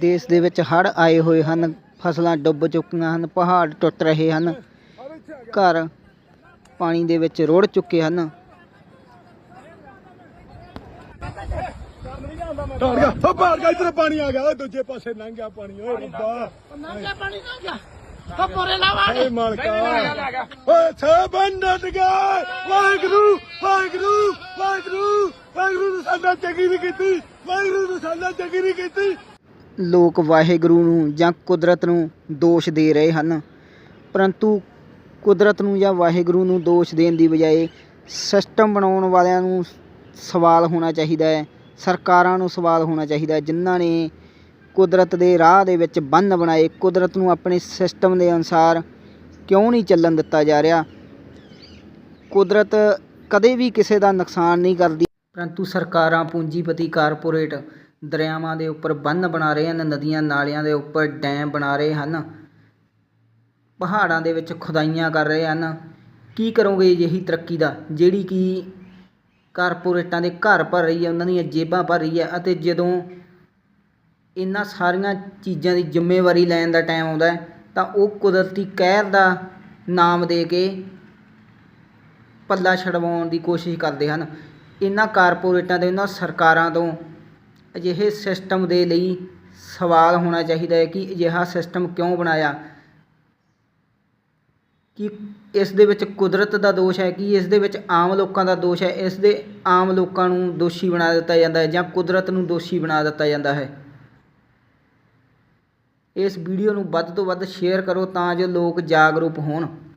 ਦੇਸ਼ ਦੇ ਵਿੱਚ ਹੜ੍ਹ ਆਏ ਹੋਏ ਹਨ ਫਸਲਾਂ ਡੁੱਬ ਚੁੱਕੀਆਂ ਹਨ ਪਹਾੜ ਟੁੱਟ ਰਹੇ ਹਨ ਘਰ ਪਾਣੀ ਦੇ ਵਿੱਚ ਰੁੜ ਚੁੱਕੇ ਹਨ। ਟਾੜ ਗਿਆ ਓ ਭਾੜ ਗਿਆ ਇਧਰ ਪਾਣੀ ਆ ਗਿਆ ਓਏ ਦੂਜੇ ਪਾਸੇ ਲੰਘ ਗਿਆ ਪਾਣੀ ਓਏ ਰੱਬਾ। ਨੰਗਾ ਪਾਣੀ ਨਾ ਗਿਆ। ਹੋ ਪਰੇ ਲਾਵਾ ਏ ਮਾਲਕਾ। ਓਏ ਛੇ ਬੰਦਤ ਗਏ ਵਾਹਿਗੁਰੂ ਵਾਹਿਗੁਰੂ ਵਾਹਿਗੁਰੂ ਵਾਹਿਗੁਰੂ ਨੇ ਸਾਡਾ ਚੰਗੀ ਨਹੀਂ ਕੀਤੀ। ਵਾਹਿਗੁਰੂ ਨੇ ਸਾਡਾ ਚੰਗੀ ਨਹੀਂ ਕੀਤੀ। ਲੋਕ ਵਾਹਿਗੁਰੂ ਨੂੰ ਜਾਂ ਕੁਦਰਤ ਨੂੰ ਦੋਸ਼ ਦੇ ਰਹੇ ਹਨ। ਪਰੰਤੂ ਕੁਦਰਤ ਨੂੰ ਜਾਂ ਵਾਹਿਗੁਰੂ ਨੂੰ ਦੋਸ਼ ਦੇਣ ਦੀ ਬਜਾਏ ਸਿਸਟਮ ਬਣਾਉਣ ਵਾਲਿਆਂ ਨੂੰ ਸਵਾਲ ਹੋਣਾ ਚਾਹੀਦਾ ਹੈ। ਸਰਕਾਰਾਂ ਨੂੰ ਸਵਾਲ ਹੋਣਾ ਚਾਹੀਦਾ ਹੈ। ਜਿਨ੍ਹਾਂ ਨੇ ਕੁਦਰਤ ਦੇ ਰਾਹ ਦੇ ਵਿੱਚ ਬੰਨ ਬਣਾਏ, ਕੁਦਰਤ ਨੂੰ ਆਪਣੇ ਸਿਸਟਮ ਦੇ ਅਨੁਸਾਰ ਕਿਉਂ ਨਹੀਂ ਚੱਲਣ ਦਿੱਤਾ ਜਾ ਰਿਹਾ? ਕੁਦਰਤ ਕਦੇ ਵੀ ਕਿਸੇ ਦਾ ਨੁਕਸਾਨ ਨਹੀਂ ਕਰਦੀ। ਪਰੰਤੂ ਸਰਕਾਰਾਂ, ਪੂੰਜੀਪਤੀ, ਕਾਰਪੋਰੇਟ ਦਰਿਆਵਾਂ ਦੇ ਉੱਪਰ ਬੰਨ ਬਣਾ ਰਹੇ ਹਨ, ਨਦੀਆਂ ਨਾਲਿਆਂ ਦੇ ਉੱਪਰ ਡੈਮ ਬਣਾ ਰਹੇ ਹਨ, ਪਹਾੜਾਂ ਦੇ ਵਿੱਚ ਖੁਦਾਈਆਂ ਕਰ ਰਹੇ ਹਨ। ਕੀ ਕਰੋਗੇ ਅਜਿਹੀ ਤਰੱਕੀ ਦਾ, ਜਿਹੜੀ ਕਿ ਕਾਰਪੋਰੇਟਾਂ ਦੇ ਘਰ ਭਰ ਰਹੀ ਹੈ, ਉਹਨਾਂ ਦੀਆਂ ਜੇਬਾਂ ਭਰ ਰਹੀ ਹੈ ਅਤੇ ਜਦੋਂ ਇਹਨਾਂ ਸਾਰੀਆਂ ਚੀਜ਼ਾਂ ਦੀ ਜ਼ਿੰਮੇਵਾਰੀ ਲੈਣ ਦਾ ਟਾਈਮ ਆਉਂਦਾ ਤਾਂ ਉਹ ਕੁਦਰਤੀ ਕਹਿਰ ਦਾ ਨਾਮ ਦੇ ਕੇ ਪੱਲਾ ਛਡਵਾਉਣ ਦੀ ਕੋਸ਼ਿਸ਼ ਕਰਦੇ ਹਨ। ਇਹਨਾਂ ਕਾਰਪੋਰੇਟਾਂ ਦੇ ਇਹਨਾਂ ਸਰਕਾਰਾਂ ਤੋਂ ਅਜਿਹੇ ਸਿਸਟਮ ਦੇ ਲਈ ਸਵਾਲ ਹੋਣਾ ਚਾਹੀਦਾ ਹੈ ਕਿ ਅਜਿਹਾ ਸਿਸਟਮ ਕਿਉਂ ਬਣਾਇਆ? ਕਿ ਇਸ ਦੇ ਵਿੱਚ ਕੁਦਰਤ ਦਾ ਦੋਸ਼ ਹੈ, ਕਿ ਇਸ ਦੇ ਵਿੱਚ ਆਮ ਲੋਕਾਂ ਦਾ ਦੋਸ਼ ਹੈ, ਇਸ ਦੇ ਆਮ ਲੋਕਾਂ ਨੂੰ ਦੋਸ਼ੀ ਬਣਾ ਦਿੱਤਾ ਜਾਂਦਾ ਹੈ ਜਾਂ ਕੁਦਰਤ ਨੂੰ ਦੋਸ਼ੀ ਬਣਾ ਦਿੱਤਾ ਜਾਂਦਾ ਹੈ। ਇਸ ਵੀਡੀਓ ਨੂੰ ਵੱਧ ਤੋਂ ਵੱਧ ਸ਼ੇਅਰ ਕਰੋ ਤਾਂ ਜੋ ਲੋਕ ਜਾਗਰੂਕ ਹੋਣ।